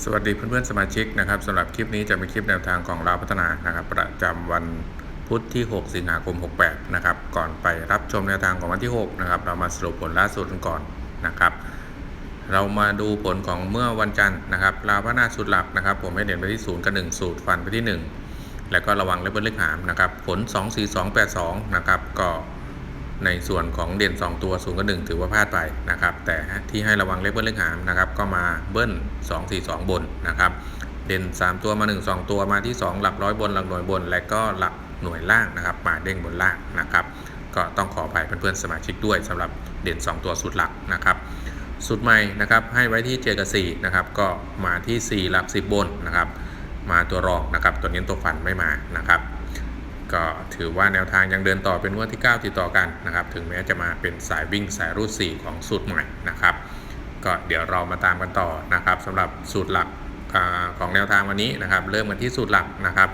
สวัสดีเพื่อนๆสมาชิกนะครับสำหรับคลิปนี้จะเป็นคลิปแนวทางของเราวพัฒนานะครับ ประจำวันพุธที่ 6 สิงหาคม 68 นะครับ ก่อนไปรับชมแนวทางของวันที่ 6 นะครับ เรามาสรุปผลล่าสุดกันก่อนนะครับ เรามาดูผลของเมื่อวันจันทร์นะครับลาวพัฒนาสูตรหลักนะครับ ผมให้เด่นไปที่ 0 กับ 1 สูตรฟันไปที่ 1 แล้วก็ระวังเลเบิลเลขหามนะครับ ผล 2 4 2 8 2 นะครับ ก็ ในส่วนของเด่น 2 ตัว0กับ1ถือว่าพลาดไปนะครับ แต่ที่ให้ระวังเลขเบิ้ลเลขหามนะครับ ก็มาเบิ้ล2 4 2 บนนะครับ เด่น 3 ตัวมา 1 2 ตัวมาที่ 2 หลักร้อยบนหลักหน่วยบน และก็หลักหน่วยล่างนะครับมาเด้งบนล่างนะครับ ก็ต้องขออภัยเพื่อนๆสมาชิกด้วยสำหรับเด่น 2 ตัวสุดหลักนะครับสุดใหม่นะครับให้ไว้ที่7กับ4นะครับก็มาที่ 4 หลัก 10 บนนะครับ มาตัวรองนะครับ ตัวนี้ตัวฟันไม่มานะครับ ก็ถือว่าแนวทางยังเดินต่อเป็นงวดที่ 9 ติดต่อกันนะครับ ถึงแม้จะมาเป็นสายวิ่งสายรูด4ของสูตรใหม่นะครับก็เดี๋ยวเรามาตามกันต่อนะครับสำหรับสูตรหลักอของแนวทางวันนี้นะครับ เริ่มกันที่สูตรหลักนะครับ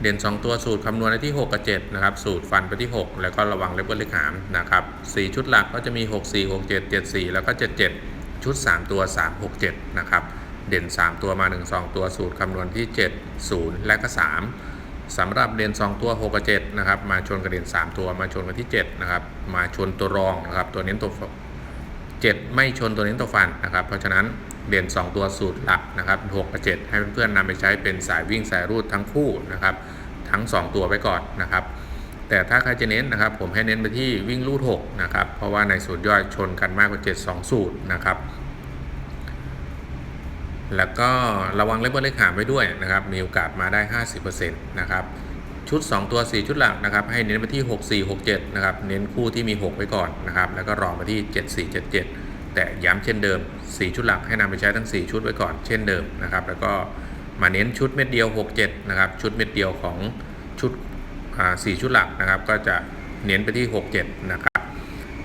เด่น 2 ตัวสูตรคำนวณได้ที่ 6 กับ 7 นะครับ สูตรฟันไปที่ 6 แล้วก็ระวังเลเวลเลขหามนะครับ4ชุดหลักก็จะมี 6 4 6 7 7 4 แล้วก็ 77 ชุด 3 ตัว 3 6 7 นะครับ เด่น 3 ตัวมา 1 2 ตัวสูตรคำนวณที่ 7 0 และก็ 3 สำหรับเด่น2ตัว6กับ7นะครับมาชนกับเด่น3ตัวมาชนกันที่7นะครับมาชนตัวรองนะครับตัวเน้นตัว7ไม่ชนตัวเน้นตัวฟันนะครับเพราะฉะนั้นเด่น2ตัวสูตรหลักนะครับ6กับ7ให้เพื่อนๆนำไปใช้เป็นสายวิ่งสายรูดทั้งคู่นะครับทั้ง 2 ตัวไว้ก่อนนะครับแต่ถ้าใครจะเน้นนะครับผมให้เน้นไปที่วิ่งรูด6นะครับเพราะว่าในสูตรย่อยชนกันมากกว่า 7 2 สูตรนะครับ แล้วก็ระวังเลเวลเลขหามไว้ด้วยนะครับ มีโอกาสมาได้ 50%นะครับชุด 2 ตัว 4 ชุดหลักนะครับ ให้เน้นไปที่ 6 4 6 7 นะครับ เน้นคู่ที่มี 6 ไว้ก่อนนะครับ แล้วก็รองไปที่ 7 4 7 7 แต่ย้ำเช่นเดิม 4 ชุดหลักให้นำไปใช้ทั้ง 4 ชุดไว้ก่อนเช่นเดิมนะครับ แล้วก็มาเน้นชุดเม็ดเดียว 6 7 นะครับ ชุดเม็ดเดียวของชุดอ่า4ชุดหลักนะครับ ก็จะเน้นไปที่ 6 7 นะครับ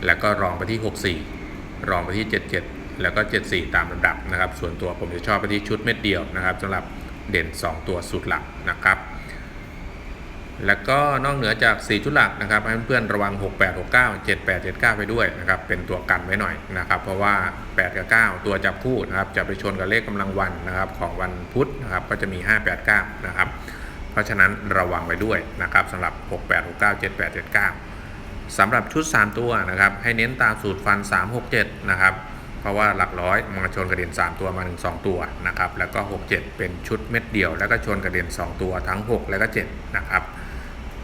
แล้วก็รองไปที่ 64 รองไปที่ 77 แล้วก็ 74 ตามลำดับนะครับ ส่วนตัวผมจะชอบไปที่ชุดเม็ดเดียวนะครับสำหรับเด่น 2 ตัวสุดหลักนะครับ แล้วก็นอกเหนือจาก 4 ชุดหลักนะครับให้เพื่อนๆระวัง 68 69 78 79 ไปด้วยนะครับ เป็นตัวกันไว้หน่อยนะครับ เพราะว่า 8 กับ 9 ตัวจับคู่นะครับจะไปชนกับเลขกำลังวันนะครับของวันพุธนะครับก็จะมี 5 8 9 นะครับ เพราะฉะนั้นระวังไว้ด้วยนะครับสำหรับ 68 69 78 79สำหรับชุด 3 ตัวนะครับ ให้เน้นตามสูตรฟัน 3 6 7 นะครับ เพราะว่าหลักร้อยมาชนกระเด็น 3 ตัวมาถึง2ตัวนะครับแล้วก็ 6 7 เป็นชุดเม็ดเดียว แล้วก็ชนกระเด็น 2 ตัวทั้ง 6 แล้วก็7นะครับ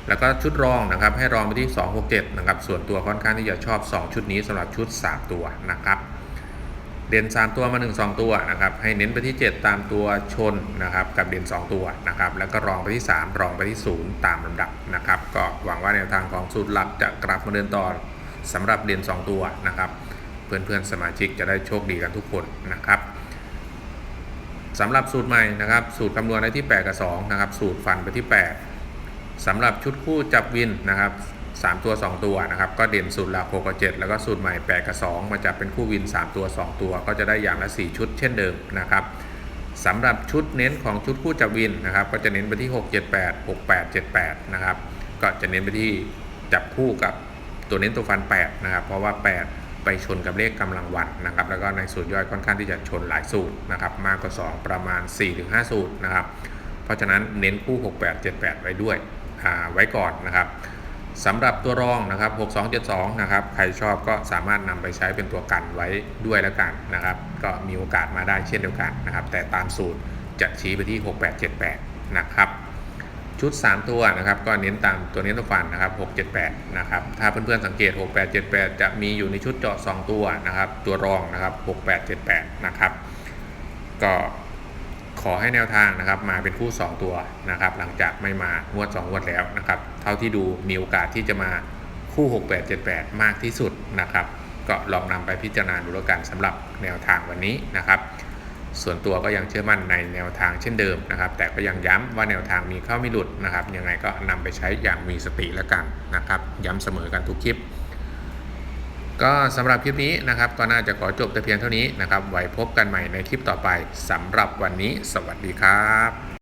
แล้วก็ชุดรองนะครับให้รองไปที่ 2 6 7นะครับส่วนตัวค่อนข้างที่จะชอบ 2 ชุดนี้สำหรับชุด 3 ตัวนะครับเด่น 3 ตัวมา 1 2 ตัวนะครับให้เน้นไปที่ 7 ตามตัวชนนะครับกับเด่น 2 ตัวนะครับแล้วก็รองไปที่ 3 รองไปที่ 0 ตามลำดับนะครับก็หวังว่าแนวทางของสูตรหลักจะกลับมาเดินต่อสำหรับเด่น 2 ตัวนะครับ เพื่อนๆสมาชิกจะได้โชคดีกันทุกคนนะครับสำหรับสูตรใหม่นะครับ สูตรคำนวณได้ที่ 8 กับ 2 นะครับ สูตรฟันไปที่ 8สำหรับชุดคู่จับวินนะครับ 3 ตัว 2 ตัวนะครับ ก็เด่นสูตรหลัก6กับ7แล้วก็สูตรใหม่ 8 กับ 2 มาจับเป็นคู่วิน 3 ตัว 2 ตัว ก็จะได้อย่างละ 4 ชุดเช่นเดิมนะครับสำหรับชุดเน้นของชุดคู่จับวินนะครับ ก็จะเน้นไปที่ 6 7 8 6 8 7 8 นะครับ ก็จะเน้นไปที่จับคู่กับตัวเน้นตัวฟัน 8 นะครับ เพราะว่า 8 ไปชนกับเลขกำลังวันนะครับ แล้วก็ในสูตรย่อยค่อนข้างที่จะชนหลายสูตรนะครับ มากกว่า 2 ประมาณ 4-5 สูตรนะครับ เพราะฉะนั้นเน้นคู่ 68 78 ไว้ด้วยอ่าไว้ก่อนนะครับสำหรับตัวรองนะครับ 6272 นะครับ ใครชอบก็สามารถนำไปใช้เป็นตัวกันไว้ด้วยแล้วกันนะครับ ก็มีโอกาสมาได้เช่นเดียวกันนะครับ แต่ตามสูตรจะชี้ไปที่ 6878 นะครับ ชุด 3 ตัวนะครับก็เน้นตามตัวเน้นตัวฟันนะครับ 678 นะครับถ้าเพื่อนๆสังเกต 6878 จะมีอยู่ในชุดเจาะ 2 ตัวนะครับ ตัวรองนะครับ 6878 นะครับ ก็ขอให้แนวทางนะครับมาเป็นคู่ 2 ตัวนะครับ หลังจากไม่มางวด 2 งวดแล้วนะครับ เท่าที่ดูมีโอกาสที่จะมาคู่ 6878 มากที่สุดนะครับ ก็ลองนำไปพิจารณาดูแล้วกันสำหรับแนวทางวันนี้นะครับ ส่วนตัวก็ยังเชื่อมั่นในแนวทางเช่นเดิมนะครับ แต่ก็ยังย้ำว่าแนวทางมีเข้าไม่หลุดนะครับยังไงก็นำไปใช้อย่างมีสติแล้วกันนะครับ ย้ำเสมอกันทุกคลิป ก็สำหรับคลิปนี้นะครับ ก็น่าจะขอจบแต่เพียงเท่านี้นะครับ ไว้พบกันใหม่ในคลิปต่อไปสำหรับวันนี้ สวัสดีครับ